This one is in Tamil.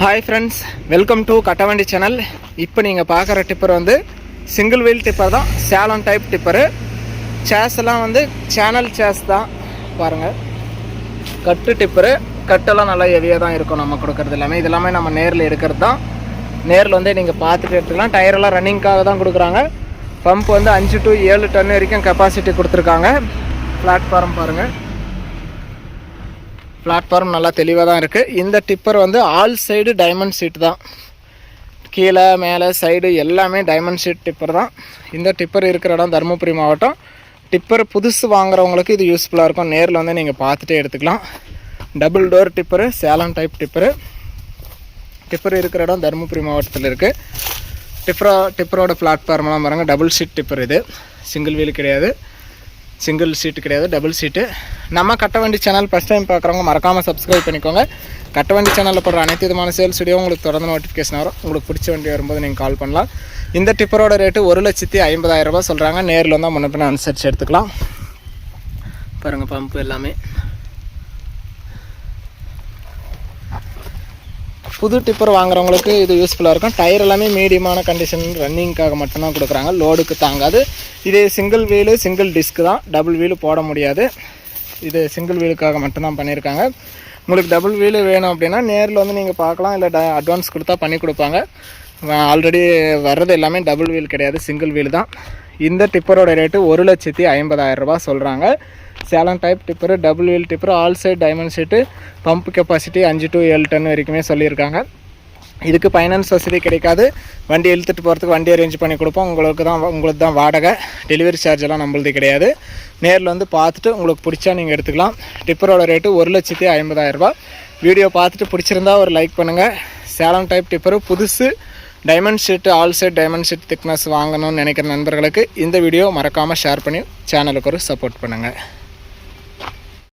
Hi friends welcome to Kattavandi channel இப்போ நீங்கள் பார்க்குற டிப்பர் வந்து சிங்கிள் வீல் டிப்பர் தான் சேலம் டைப் டிப்பரு சேஸ் எல்லாம் வந்து சேனல் சேஸ் தான். பாருங்கள் கட்டு டிப்பரு கட்டெல்லாம் நல்லா ஹெவியாக தான் இருக்கும் நம்ம கொடுக்குறது எல்லாமே. இது எல்லாமே நம்ம நேரில் எடுக்கிறது தான். நேரில் வந்து நீங்கள் பார்த்துட்டு எடுத்துக்கலாம். டயரெல்லாம் ரன்னிங்காக தான் கொடுக்குறாங்க. பம்ப் வந்து அஞ்சு டு ஏழு டன் வரைக்கும் கெப்பாசிட்டி கொடுத்துருக்காங்க. பிளாட்ஃபார்ம் பாருங்கள் பிளாட்ஃபார்ம் நல்லா தெளிவாக தான் இருக்குது இந்த டிப்பர் வந்து ஆல் சைடு டைமண்ட் சீட் தான். கீழே மேலே சைடு எல்லாமே டைமண்ட் ஷீட் டிப்பர் தான். இந்த டிப்பர் இருக்கிற இடம் தருமபுரி மாவட்டம். டிப்பர் புதுசு வாங்குறவங்களுக்கு இது யூஸ்ஃபுல்லாக இருக்கும். நேரில் வந்து நீங்கள் பார்த்துட்டே எடுத்துக்கலாம். Double door tipper Salem type tipper tipper இருக்கிற இடம் தருமபுரி மாவட்டத்தில் இருக்குது டிப்பரோ டிப்பரோட பிளாட்ஃபார்ம்லாம் பாருங்கள் டபுள் சீட் டிப்பர் இது. சிங்கிள் வீல் கிடையாது. சிங்கிள் சீட்டு கிடையாது டபுள் சீட்டு நம்ம கட்ட வண்டி சேனல் ஃபஸ்ட் டைம் பார்க்குறவங்க மறக்காமல் சப்ஸ்கிரைப் பண்ணிக்கோங்க. கட்ட வண்டி சேனலில் போடுற அனைத்து விதமான சேல்ஸ் வீடியோ உங்களுக்கு தொடர்ந்து நோட்டிஃபிகேஷன் வரும். உங்களுக்கு பிடிச்ச வண்டி வரும்போது நீங்கள் கால் பண்ணலாம். இந்த டிப்பரோட ரேட்டு ஒரு லட்சத்தி ஐம்பதாயிரரூபா சொல்கிறாங்க நேரில் வந்தால் முன்ன பின்ன அனுசரித்து எடுத்துக்கலாம். பாருங்கள் பம்பு எல்லாமே. புது டிப்பர் வாங்குறவங்களுக்கு இது யூஸ்ஃபுல்லாக இருக்கும். டயர் எல்லாமே மீடியமான கண்டிஷன் ரன்னிங்க்காக மட்டும்தான் கொடுக்குறாங்க. லோடுக்கு தாங்காது. இது சிங்கிள் வீலு சிங்கிள் டிஸ்க் தான். டபுள் வீலு போட முடியாது. இது சிங்கிள் வீலுக்காக மட்டும்தான் பண்ணியிருக்காங்க. உங்களுக்கு டபுள் வீலு வேணும் அப்படின்னா நேரில் வந்து நீங்கள் பார்க்கலாம். இல்லை ட அட்வான்ஸ் கொடுத்தா பண்ணி கொடுப்பாங்க. ஆல்ரெடி வர்றது எல்லாமே டபுள் வீல் கிடையாது. சிங்கிள் வீல் தான். இந்த டிப்பரோட ரேட்டு ஒரு லட்சத்தி ஐம்பதாயிரம் சொல்கிறாங்க Salem type tipper double wheel tipper all side diamond sheet pump capacity அஞ்சு டு ஏழு டன் வரைக்குமே சொல்லியிருக்காங்க. இதுக்கு ஃபைனான்ஸ் வசதி கிடைக்காது. வண்டி இழுத்துட்டு போகிறதுக்கு வண்டி அரேஞ்ச் பண்ணி கொடுப்போம். உங்களுக்கு தான் உங்களுக்கு தான் வாடகை. டெலிவரி சார்ஜ் எல்லாம் நம்மளது கிடையாது. நேரில் வந்து பார்த்துட்டு உங்களுக்கு பிடிச்சா நீங்கள் எடுத்துக்கலாம். டிப்பரோட ரேட்டு ஒரு லட்சத்தி ஐம்பதாயிரரூபா வீடியோ பார்த்துட்டு பிடிச்சிருந்தா ஒரு லைக் பண்ணுங்கள் சேலம் டைப் டிப்பரு புதுசு diamond sheet all side diamond sheet thickness வாங்கணும்னு நினைக்கிற நண்பர்களுக்கு இந்த வீடியோ மறக்காமல் ஷேர் பண்ணி சேனலுக்கு ஒரு சப்போர்ட் பண்ணுங்கள்